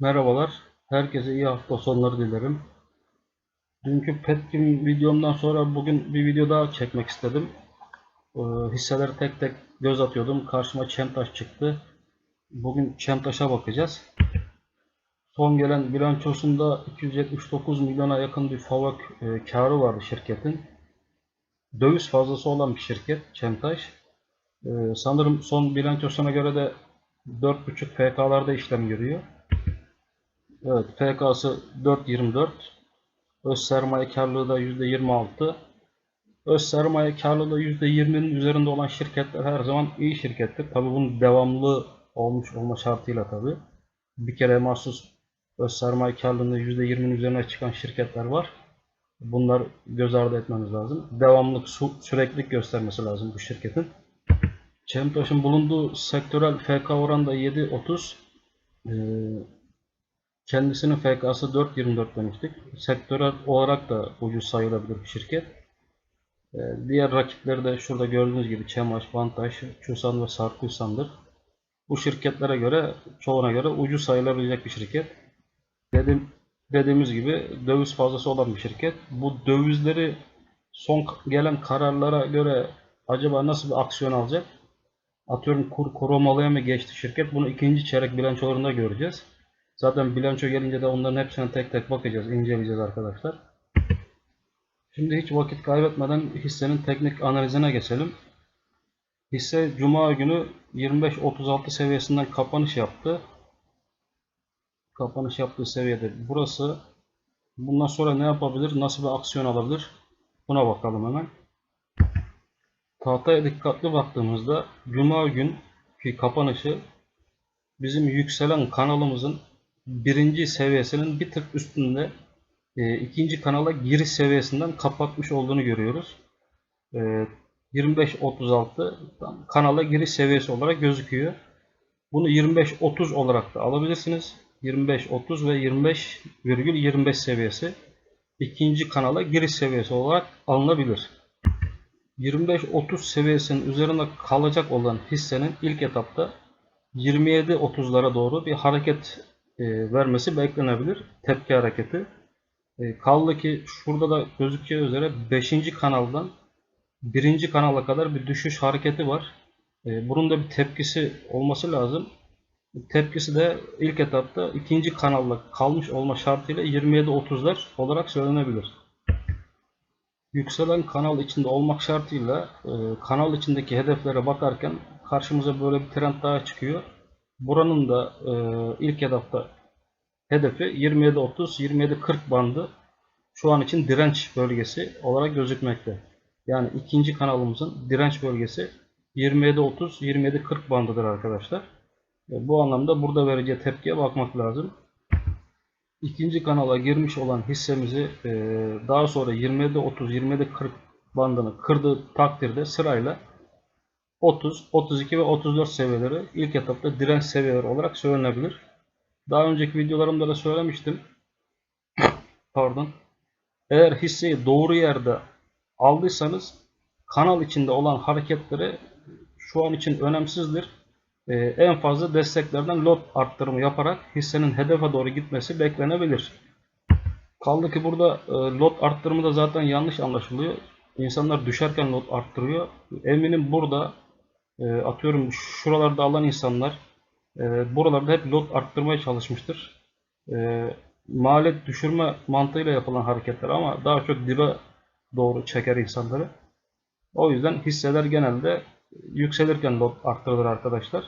Merhabalar. Herkese iyi hafta sonları dilerim. Dünkü Petkim videomdan sonra bugün bir video daha çekmek istedim. Ee, hisseleri tek tek göz atıyordum. Karşıma Çemtaş çıktı. Bugün Çemtaş'a bakacağız. Son gelen bilançosunda 279 milyona yakın bir FAVÖK e, karı vardı şirketin. Döviz fazlası olan bir şirket Çemtaş. Ee, sanırım son bilançosuna göre de 4.5 FK'larda işlem görüyor. Evet, FK'sı 4.24. Öz sermaye karlılığı da %26. Öz sermaye karlılığı %20'nin üzerinde olan şirketler her zaman iyi şirkettir. Tabi bunun devamlı olmuş olma şartıyla tabi. Bir kere mahsus öz sermaye karlılığında %20'nin üzerine çıkan şirketler var. Bunlar göz ardı etmemiz lazım. Devamlılık, su- süreklilik göstermesi lazım bu şirketin. Çemtaş'ın bulunduğu sektörel FK oranı da 7.30. Ee, Kendisinin FK'sı 4.24 demiştik. Sektörel olarak da ucuz sayılabilir bir şirket. Ee, Diğer rakipleri de şurada gördüğünüz gibi Çemaş, Vantaş, Çusan ve Sarkuysan'dır. Bu şirketlere göre, çoğuna göre ucuz sayılabilecek bir şirket. Dedim, dediğimiz gibi döviz fazlası olan bir şirket. Bu dövizleri son gelen kararlara göre acaba nasıl bir aksiyon alacak? Atıyorum kur korumalıya mı geçti şirket? Bunu ikinci çeyrek bilançolarında göreceğiz. Zaten bilanço gelince de onların hepsine tek tek bakacağız, inceleyeceğiz arkadaşlar. Şimdi hiç vakit kaybetmeden hissenin teknik analizine geçelim. Hisse Cuma günü 25.36 seviyesinden kapanış yaptı. Kapanış yaptığı seviyede burası. Bundan sonra ne yapabilir, nasıl bir aksiyon alabilir? Buna bakalım hemen. Tahtaya dikkatli baktığımızda Cuma günkü kapanışı bizim yükselen kanalımızın birinci seviyesinin bir tık üstünde e, ikinci kanala giriş seviyesinden kapatmış olduğunu görüyoruz. E, 25.36 tam kanala giriş seviyesi olarak gözüküyor. Bunu 25.30 olarak da alabilirsiniz. 25.30 ve 25,25 seviyesi ikinci kanala giriş seviyesi olarak alınabilir. 25-30 seviyesinin üzerinde kalacak olan hissenin ilk etapta 27-30'lara doğru bir hareket e, vermesi beklenebilir. Tepki hareketi. E, kaldı ki şurada da gözükeceği üzere 5. kanaldan 1. kanala kadar bir düşüş hareketi var. E, bunun da bir tepkisi olması lazım. Tepkisi de ilk etapta ikinci kanalla kalmış olma şartıyla 27-30'lar olarak söylenebilir. Yükselen kanal içinde olmak şartıyla e, kanal içindeki hedeflere bakarken karşımıza böyle bir trend daha çıkıyor. Buranın da e, ilk etapta hedefi 27-30, 27-40 bandı şu an için direnç bölgesi olarak gözükmekte. Yani ikinci kanalımızın direnç bölgesi 27-30, 27-40 bandıdır arkadaşlar. E, bu anlamda burada vereceği tepkiye bakmak lazım. İkinci kanala girmiş olan hissemizi e, daha sonra 27-30, 27-40 bandını kırdığı takdirde sırayla 30, 32 ve 34 seviyeleri ilk etapta direnç seviyeleri olarak söylenebilir. Daha önceki videolarımda da söylemiştim. Pardon. Eğer hisseyi doğru yerde aldıysanız kanal içinde olan hareketleri şu an için önemsizdir. Ee, en fazla desteklerden lot arttırımı yaparak hissenin hedefe doğru gitmesi beklenebilir. Kaldı ki burada e, lot arttırımı da zaten yanlış anlaşılıyor. İnsanlar düşerken lot arttırıyor. Eminim burada e, atıyorum şuralarda alan insanlar e, buralarda hep lot arttırmaya çalışmıştır. E, maliyet düşürme mantığıyla yapılan hareketler ama daha çok dibe doğru çeker insanları. O yüzden hisseler genelde yükselirken lot arttırılır arkadaşlar.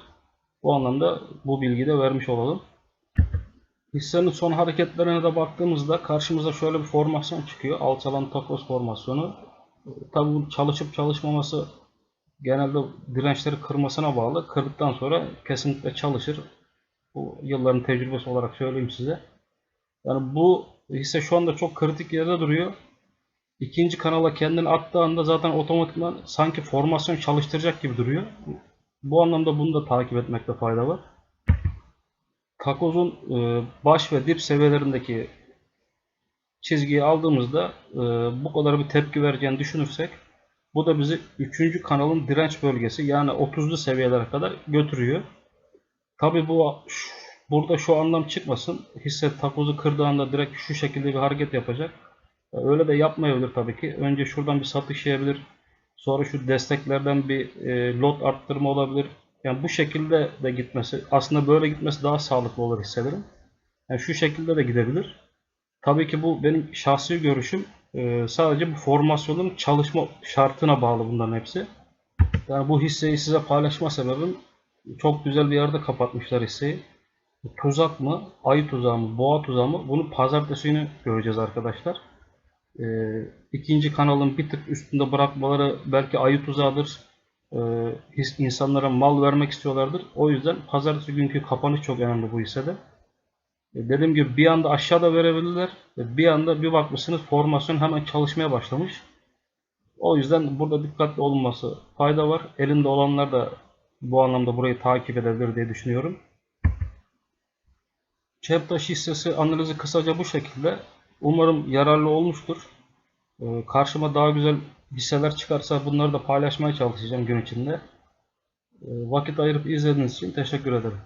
Bu anlamda bu bilgiyi de vermiş olalım. Hissenin son hareketlerine de baktığımızda karşımıza şöyle bir formasyon çıkıyor. Alçalan takoz formasyonu. Tabi çalışıp çalışmaması genelde dirençleri kırmasına bağlı. Kırdıktan sonra kesinlikle çalışır. Bu yılların tecrübesi olarak söyleyeyim size. Yani bu hisse şu anda çok kritik yerde duruyor. İkinci kanala kendini attığı anda zaten otomatikman sanki formasyon çalıştıracak gibi duruyor. Bu anlamda bunu da takip etmekte fayda var. Takozun e, baş ve dip seviyelerindeki çizgiyi aldığımızda e, bu kadar bir tepki vereceğini düşünürsek bu da bizi 3. kanalın direnç bölgesi yani 30'lu seviyelere kadar götürüyor. Tabi bu burada şu anlam çıkmasın. Hisse takozu kırdığı anda direkt şu şekilde bir hareket yapacak. Öyle de yapmayabilir tabii ki. Önce şuradan bir satış yiyebilir. Sonra şu desteklerden bir e, lot arttırma olabilir. Yani bu şekilde de gitmesi, aslında böyle gitmesi daha sağlıklı olur hisselerin. Yani şu şekilde de gidebilir. Tabii ki bu benim şahsi görüşüm. E, sadece bu formasyonun çalışma şartına bağlı bunların hepsi. Yani bu hisseyi size paylaşma sebebim çok güzel bir yerde kapatmışlar hisseyi. Tuzak mı, ayı tuzağı mı, boğa tuzağı mı bunu pazartesi günü göreceğiz arkadaşlar. Ee, ikinci kanalın bir tık üstünde bırakmaları belki ayı tuzağıdır. His- insanlara mal vermek istiyorlardır. O yüzden pazartesi günkü kapanış çok önemli bu hissede. Ee, dediğim gibi bir anda aşağıda verebilirler. Ve Bir anda bir bakmışsınız formasyon hemen çalışmaya başlamış. O yüzden burada dikkatli olunması fayda var. Elinde olanlar da bu anlamda burayı takip edebilir diye düşünüyorum. Çeptaş hissesi analizi kısaca bu şekilde. Umarım yararlı olmuştur. Ee, Karşıma daha güzel hisseler çıkarsa bunları da paylaşmaya çalışacağım gün içinde. Ee, Vakit ayırıp izlediğiniz için teşekkür ederim.